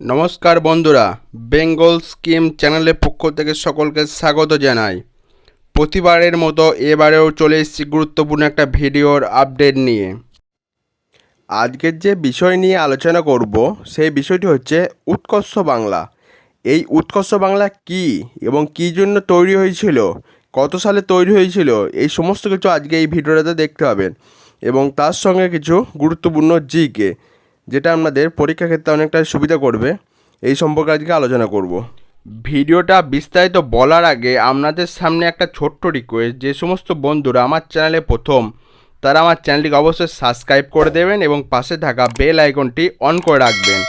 নমস্কার বন্ধুরা, বেঙ্গল স্কিম চ্যানেলের পক্ষ থেকে সকলকে স্বাগত জানাই। প্রতিবারের মতো এবারেও চলে এসেছি গুরুত্বপূর্ণ একটা ভিডিওর আপডেট নিয়ে। আজকের যে বিষয় নিয়ে আলোচনা করব, সেই বিষয়টি হচ্ছে উৎকর্ষ বাংলা। এই উৎকর্ষ বাংলা কি এবং কী জন্য তৈরি হয়েছিল, কত সালে তৈরি হয়েছিল, এই সমস্ত কিছু আজকে এই ভিডিওটাতে দেখতে পাবেন এবং তার সঙ্গে কিছু গুরুত্বপূর্ণ জিকে। যেটা আপনাদের পরীক্ষা ক্ষেত্রে অনেকটা সুবিধা করবে। এই সম্পর্কে আজকে আলোচনা করব। ভিডিওটা বিস্তারিত বলার আগে আপনাদের সামনে একটা ছোট্ট রিকোয়েস্ট যে সমস্ত বন্ধুরা আমার চ্যানেলে প্রথম, তারা আমার চ্যানেলটিকে অবশ্যই সাবস্ক্রাইব করে দেবেন এবং পাশে থাকা বেল আইকনটি অন করে রাখবেন।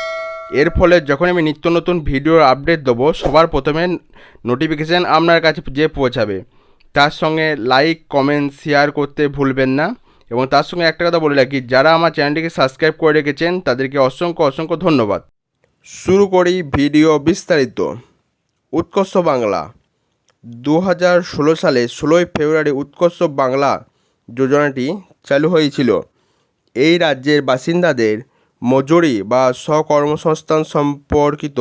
এর ফলে যখন আমি নিত্য নতুন ভিডিওর আপডেট দেবো, সবার প্রথমে নোটিফিকেশান আপনার কাছে যে পৌঁছাবে। তার সঙ্গে লাইক কমেন্ট শেয়ার করতে ভুলবেন না। এবং তার সঙ্গে একটা কথা বলে রাখি, যারা আমার চ্যানেলটিকে সাবস্ক্রাইব করে রেখেছেন, তাদেরকে অসংখ্য অসংখ্য ধন্যবাদ। শুরু করি ভিডিও বিস্তারিত। উৎকর্ষ বাংলা। দু হাজার ষোলো সালে ষোলোই ফেব্রুয়ারি উৎকর্ষ বাংলা যোজনাটি চালু হয়েছিল। এই রাজ্যের বাসিন্দাদের মজুরি বা স্বকর্মসংস্থান সম্পর্কিত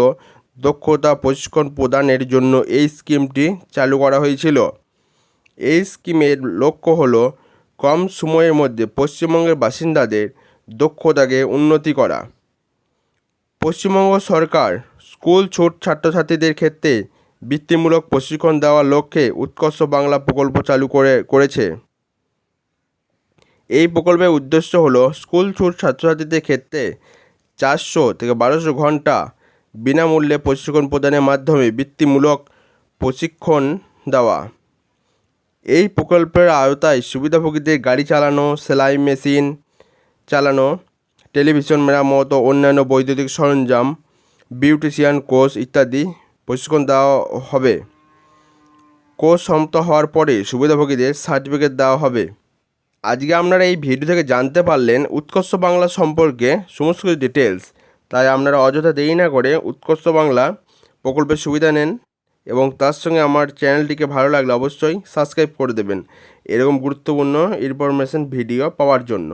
দক্ষতা প্রশিক্ষণ প্রদানের জন্য এই স্কিমটি চালু করা হয়েছিল। এই স্কিমের লক্ষ্য হলো কম সময়ের মধ্যে পশ্চিমবঙ্গের বাসিন্দাদের দক্ষতাকে উন্নতি করা। পশ্চিমবঙ্গ সরকার স্কুল, ছোট ছাত্রছাত্রীদের ক্ষেত্রে বৃত্তিমূলক প্রশিক্ষণ দেওয়ার লক্ষ্যে উৎকর্ষ বাংলা প্রকল্প চালু করে, করেছে। এই প্রকল্পের উদ্দেশ্য হলো স্কুল, ছোট ছাত্রছাত্রীদের ক্ষেত্রে চারশো থেকে বারোশো ঘণ্টা বিনামূল্যে প্রশিক্ষণ প্রদানের মাধ্যমে বৃত্তিমূলক প্রশিক্ষণ দেওয়া। এই প্রকল্পের আওতায় সুবিধাভোগীদের গাড়ি চালানো, সেলাই মেশিন চালানো, টেলিভিশন মেরামত ও অন্যান্য বৈদ্যুতিক সরঞ্জাম, বিউটিশিয়ান কোর্স ইত্যাদি প্রশিক্ষণ দেওয়া হবে। কোর্স সমাপ্ত হওয়ার পরে সুবিধাভোগীদের সার্টিফিকেট দেওয়া হবে। আজকে আপনারা এই ভিডিও থেকে জানতে পারলেন উৎকর্ষ বাংলা সম্পর্কে সমস্ত কিছু ডিটেলস তাই আপনারা অযথা দেরি না করে উৎকর্ষ বাংলা প্রকল্পের সুবিধা নেন। এবং তার সঙ্গে আমার চ্যানেলটিকে ভালো লাগলে অবশ্যই সাবস্ক্রাইব করে দেবেন। এরকম গুরুত্বপূর্ণ ইনফরমেশন ভিডিও পাওয়ার জন্য।